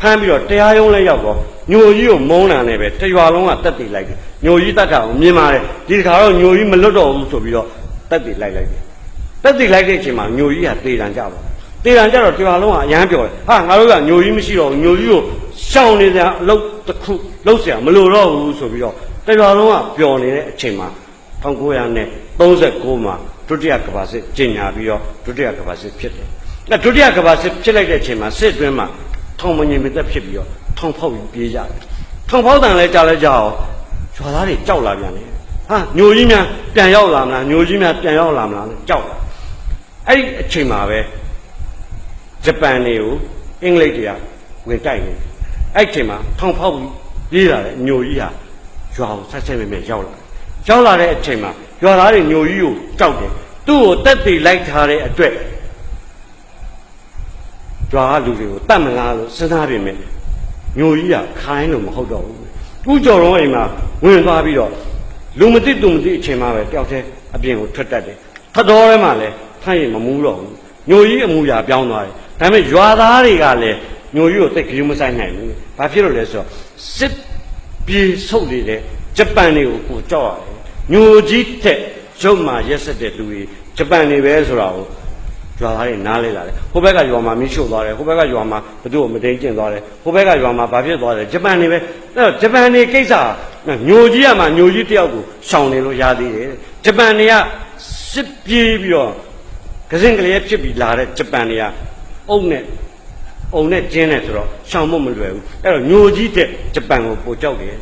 ဖမ်းပြီးတော့တရားရုံးလည်းရောက်တော့ညိုကြီးကိုမုန်းတာနဲ့ပဲတရွာလုံးကတက်တည်လိုက်တယ်ညိုကြီးတက်တာကိုမြင်ပါတယ်ဒီခါတော့ညိုကြီးမလွတ်တော့ဘူးဆိုပြီးတော့တက်တည်လိုက်လိုက်တယ်တက်တည်လိုက်တဲ့အချိန်မှာညိုကြီးကတေတံကြပါတေတံကြတော့တရွာလုံးကအရန်ပြောတယ်ဟာငါတို့ကညိုကြီးမရှိတော့ဘူးညိုကြီးကိုရှောင်နေတဲ့အလုပ်တစ်ခုလုပ်เสียမလိုတော့ဘူးဆိုပြီးတော့ တရွာလုံးကပျော်နေတဲ့အချိန်မှာ1939မှာဒုတိယကမ္ဘာစစ်ကျင်းညာပြီးတော့ဒုတိယကမ္ဘာစစ်ဖြစ်တယ်။အဲဒုတိယကမ္ဘာစစ်ဖြစ်လိုက်တဲ့အချိန်မှာစစ်အတွင်းမှာထောင်မငြိမ်မသက်ဖြစ်ပြီးတော့ထောင်ဖောက်ပြီးပြေးကြတယ်။ထောင်ဖောက်တန်လဲကြားလဲကြားအောင်ရွာသားတွေကြောက်လာပြန်တယ်။ဟာညိုကြီးများပြန်ရောက်လာမလားညိုကြီးများပြန်ရောက်လာမလားကြောက်လာ။အဲ့ဒီအချိန်မှာပဲဂျပန်တွေကိုအင်္ဂလိပ်တွေကဝင်တိုက်နေတယ်။အဲ့ဒီအချိန်မှာထောင်ဖောက်ပြီးပြေးလာတဲ့ညိုကြီးဟာ ရွာကိုဆက်ဆက်မဲ့မဲ့ရောက်လာတယ်။ရောက်လာတဲ့အချိန်မှာရွာသားတွေညိုကြီးကိုကြောက်တယ်သူ့ကိုတက်တည်လိုက်ထားတဲ့အတွက်ရွာကလူတွေကိုတတ်မလားလို့စဉ်းစားပြင်မယ်ညိုကြီးကခိုင်းလို့မဟုတ်တော့ဘူးဥကြော်တော့အိမ်မှာဝင်သွားပြီးတော့လူမသိသူမသိအချိန်မှပဲတယောက်တည်းအပြင်ကိုထွက်တတ်တယ်ထတော်ထဲမှာလည်းထိုင်ရင်မမူးတော့ဘူးညိုကြီးအမူအရာပြောင်းသွားတယ်ဒါပေမဲ့ရွာသားတွေကလည်းညိုကြီးကိုတိတ်ကြည့်မဆိုင်နိုင်ဘူးဘာဖြစ်လို့လဲဆိုတော့စစ် ပြေဆုပ်နေတဲ့ဂျပန်တွေကိုကိုကြောက်ရတယ်ညိုကြီးတဲ့ရုပ်မာရက်ဆက်တဲ့လူတွေဂျပန်နေပဲဆိုတာကိုကြွားသားတွေနားလဲလာတယ်ဟိုဘက်ကရွာမှာမီးရှို့သွားတယ်ဟိုဘက်ကရွာမှာဘသူ့ကိုမတိန်ကျင့်သွားတယ်ဟိုဘက်ကရွာမှာဘာဖြစ်သွားတယ်ဂျပန်နေပဲအဲ့တော့ဂျပန်နေကိစ္စညိုကြီးကမှညိုကြီးတယောက်ကိုရှောင်နေလို့ရသေးတယ်ဂျပန်နေကစစ်ပြေးပြီးတော့ကစင်ကလေးဖြစ်ပြီးလာတဲ့ဂျပန်နေကအုံနဲ့ အုံနဲ့ကျင်းတယ်ဆိုတော့ရှောင်ဖို့မလွယ်ဘူးအဲ့တော့ညိုကြီးတဲ့ဂျပန်ကိုပိုကြောက်တယ်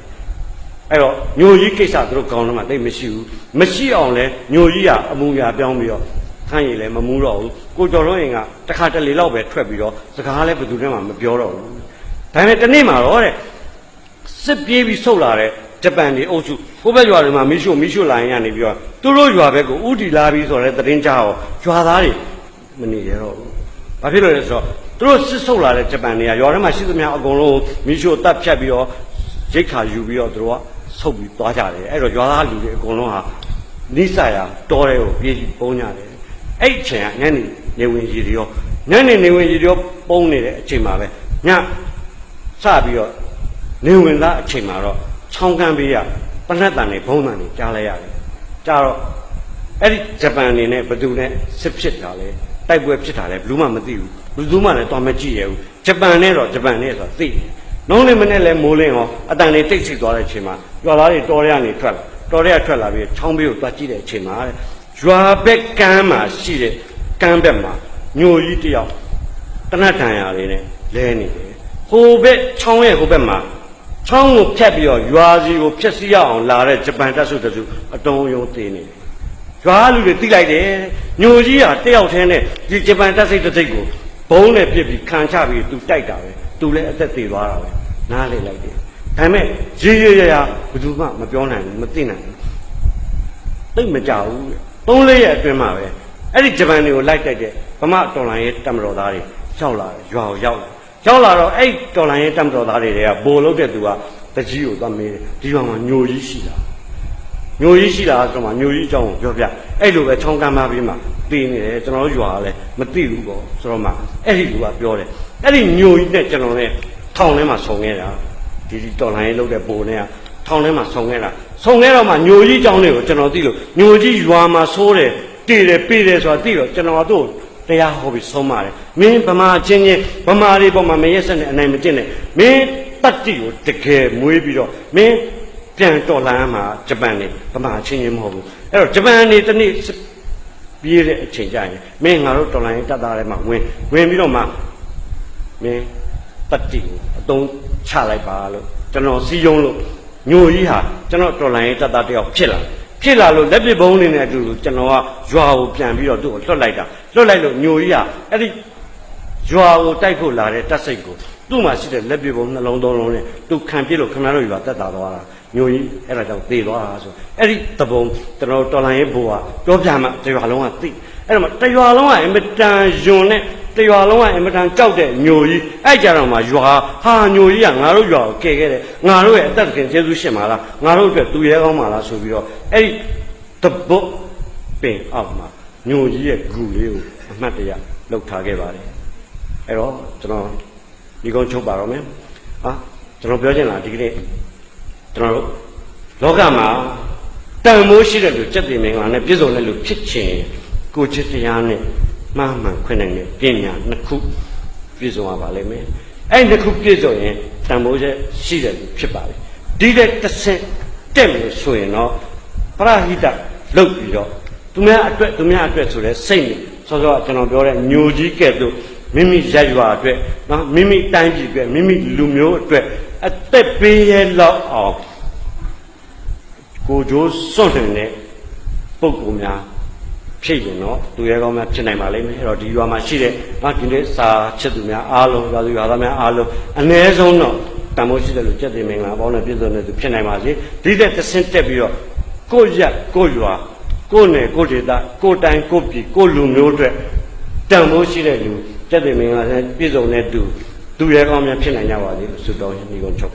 အဲ့တော့ညိုကြီးကိစ္စသူတို့ကောင်းတော့မှတိတ်မရှိဘူးမရှိအောင်လဲညိုကြီးကအမူအရာပြောင်းပြီးတော့ခိုင်းရင်လည်းမမူးတော့ဘူးကိုကျော်တော့ရင်ကတခါတလေလောက်ပဲထွက်ပြီးတော့စကားလည်းဘယ်သူမှမပြောတော့ဘူးဒါပေမဲ့တနေ့မှာတော့တဲ့စစ်ပြေးပြီးဆုတ်လာတဲ့ဂျပန်တွေအုပ်စုဟိုဘက်ရွာတွေမှာမီးရှို့မီးရှို့လာရင်ကနေပြီးတော့သူတို့ရွာဘက်ကိုဥတီလာပြီးဆိုတဲ့သတင်းကြားတော့ရွာသားတွေမနေရတော့ဘူးဘာဖြစ်လို့လဲဆိုတော့ သူတို့စစ်ဆုတ်လာတဲ့ဂျပန်တွေကရွာထဲမှာရှိသမျှအကုန်လုံးမီးရှို့တပ်ဖြတ်ပြီးတော့ရိတ်ခါယူပြီးတော့သူတို့ကဆုတ်ပြီးသွားကြတယ်အဲ့တော့ရွာသားလူတွေအကုန်လုံးဟာနိစ္စရာတောထဲကိုပြေးပြီးပုံးကြတယ်အဲ့အချိန်ကညနေနေဝင်ရီရောညနေနေဝင်ရီရောပုံးနေတဲ့အချိန်မှာပဲညစပြီးတော့နေဝင်သားအချိန်မှာတော့ချောင်းကန်းပေးရပနှတ်တန်တွေဘုံတန်တွေကြားလိုက်ရတယ်ကြားတော့အဲ့ဒီဂျပန်နေနဲ့ဘယ်သူနဲ့စစ်ဖြစ်တာလဲတိုက်ပွဲဖြစ်တာလဲဘယ်သူမှမသိဘူး ဘယ်သူမှလည်းတော့မကြည့်ရဘူးဂျပန်နဲ့တော့ဂျပန်နဲ့ဆိုသိတယ်နှုံးနေမနဲ့လဲမိုးလင်းရောအတန်လေးတိတ်ဆိတ်သွားတဲ့အချိန်မှာရွာသားတွေတော်ရရနေထွက်လာတော်ရရထွက်လာပြီးချောင်းဘေးကိုတွားကြည့်တဲ့အချိန်မှာရွာဘက်ကမ်းမှာရှိတဲ့ကမ်းဘက်မှာညိုကြီးတယောက်တနတ်တန်ရာလေးနဲ့လဲနေတယ်ဟိုဘက်ချောင်းရဲ့ဟိုဘက်မှာချောင်းကိုဖြတ်ပြီးတော့ရွာစီကိုဖြတ်စီရအောင်လာတဲ့ဂျပန်တပ်စုတစုအတုံးယုံသေးနေတယ်ရွာလူတွေတိလိုက်တယ်ညိုကြီးဟာတယောက်တည်းနဲ့ဒီဂျပန်တပ်စိတ်တစ်စိတ်ကို ဘုံနဲ့ပြစ်ပြီးခံချပြီးသူတိုက်တာပဲသူလည်းအသက်သေသွားတာပဲနားလေလိုက်တယ်ဒါပေမဲ့ရေရရရဘယ်သူမှမပြောနိုင်ဘူးမသိနိုင်ဘူးသိပ်မကြဘူးတဲ့သုံးလေးရက်အတွင်းမှာပဲအဲ့ဒီဂျပန်တွေကိုလိုက်တိုက်တဲ့ဗမာတော်လိုင်းရဲ့တမတော်သားတွေရောက်လာတယ်ရွာကိုရောက်လာရောက်လာတော့အဲ့တော်လိုင်းရဲ့တမတော်သားတွေကဘိုလ်လုပ်တဲ့သူကတကြီးကိုသွားမေးတယ်ဒီရွာမှာညိုကြီးရှိတာညိုကြီးရှိတာဆိုမှညိုကြီးအကြောင်းကိုပြောပြအဲ့လိုပဲချောင်းကမ်းမပြီးမှ တေးနေတယ်ကျွန်တော်တို့ရွာလည်းမသိဘူးပေါ့ဆိုတော့မှအဲ့ဒီလူကပြောတယ်အဲ့ဒီညိုကြီးနဲ့ကျွန်တော်နဲ့ထောင်ထဲမှာဆုံခဲ့တာဒီဒီတော်လိုင်းလောက်တဲ့ပုံနဲ့ကထောင်ထဲမှာဆုံခဲ့တာဆုံခဲ့တော့မှညိုကြီးကြောင်းလေးကိုကျွန်တော်သိလို့ညိုကြီးရွာမှာဆိုးတယ်တေးတယ်ပေးတယ်ဆိုတာသိတော့ကျွန်တော်တို့တရားဟောပြီးဆုံးပါတယ်မင်းဗမာချင်းချင်းဗမာတွေပေါ်မှာမရက်ဆက်နဲ့အနိုင်မကျင့်နဲ့မင်းတတ်တိကိုတကယ်မွေးပြီးတော့မင်းပြန်တော်လာမှာဂျပန်နေဗမာချင်းချင်းမဟုတ်ဘူးအဲ့တော့ဂျပန်နေတနေ့ ပြေးတဲ့အချိန်ကျရင်မင်းငါတို့တော်လှန်ရေးတပ်သားတွေမှာဝင်ဝင်ပြီးတော့မှမင်းတတ္တိကိုအတုံးချလိုက်ပါလို့ကျွန်တော်စီယုံလို့ညိုကြီးဟာကျွန်တော်တော်လိုင်းရေးတပ်သားတယောက်ဖြစ်လာဖြစ်လာလို့လက်ပစ်ဘုံနေတဲ့အတူတူကျွန်တော်ကရွာကိုပြန်ပြီးတော့သူ့ကိုလွတ်လိုက်တာလွတ်လိုက်လို့ညိုကြီးဟာအဲ့ဒီရွာကိုတိုက်ဖို့လာတဲ့တပ်စိတ်ကိုသူ့မှာရှိတဲ့လက်ပစ်ဘုံနှလုံးသုံးလုံးနဲ့သူခံပြစ်လို့ခမရတို့ရွာတက်တာသွားတာ ညိုကြီးအဲ့ဒါကြောင့်သေသွားတာဆိုအဲ့ဒီတပုံကျွန်တော်တော်လိုင်းရေးဘိုးကပြောပြမှတရွာလုံးကသိအဲ့တော့မှတရွာလုံးကအင်မတန်ယွန်နဲ့တရွာလုံးကအင်မတန်ကြောက်တဲ့ညိုကြီးအဲ့ကြတော့မှရွာဟာညိုကြီးကငါတို့ရွာကိုကယ်ခဲ့တယ်ငါတို့ရဲ့အသက်ခင်ကျေးဇူးရှင်ပါလားငါတို့အတွက်သူရဲကောင်းပါလားဆိုပြီးတော့အဲ့ဒီတပုတ်ပင်အောက်မှာညိုကြီးရဲ့ဂူလေးကိုအမှတ်တရလှုပ်ထားခဲ့ပါတယ်အဲ့တော့ကျွန်တော်ဒီကုန်းချုပ်ပါတော့မယ်ဟာကျွန်တော်ပြောချင်တာဒီကနေ့ ကျွန်တော်တို့လောကမှာတန်မိုးရှိတဲ့လူစက်တင်မင်္ဂလာနဲ့ပြည့်စုံတဲ့လူဖြစ်ခြင်းကိုယ်ချစ်တရားနဲ့မှန်မှန်ခွင့်နိုင်တဲ့ပညာနှစ်ခုပြည့်စုံရပါလိမ့်မယ်အဲ့ဒီနှစ်ခုပြည့်စုံရင်တန်မိုးချက်ရှိတဲ့လူဖြစ်ပါလေဒီတဲ့တစ်ဆင့်တက်လို့ဆိုရင်တော့ပရဟိတလုပ်ပြီးတော့သူများအတွက်သူများအတွက်ဆိုတဲ့စိတ်နဲ့စောစောကကျွန်တော်ပြောတဲ့ညိုကြီးကဲ့သို့မိမိရက်ရွာအတွက်နော်မိမိတိုင်းပြည်အတွက်မိမိလူမျိုးအတွက် အသက်ပေးရလောက်အောင်ကိုကြိုးစွန့်နေတဲ့ပုံကူများဖြစ်ရင်တော့သူရဲကောင်းများဖြစ်နိုင်ပါလိမ့်မယ်အဲ့တော့ဒီရွာမှာရှိတဲ့နော်ဒီနေ့စာချစ်သူများအားလုံးရွာသူရွာသားများအားလုံးအ ਨੇ ဆုံးတော့တန်မိုးရှိတယ်လို့ကြက်တင်မင်္ဂလာပေါင်းနဲ့ပြည့်စုံတဲ့သူဖြစ်နိုင်ပါစေဒီတဲ့တစ်ဆင့်တက်ပြီးတော့ကိုယ့်ရက်ကိုယ့်ရွာကိုယ့်နယ်ကိုယ့်ဒေသကိုယ့်တိုင်းကိုယ့်ပြည်ကိုယ့်လူမျိုးအတွက်တန်မိုးရှိတဲ့လူကြက်တင်မင်္ဂလာနဲ့ပြည့်စုံတဲ့သူ သူရဲကောင်းများဖြစ်နိုင်ကြပါစေလို့ဆုတောင်းရှင်ဒီကုန်းချုပ်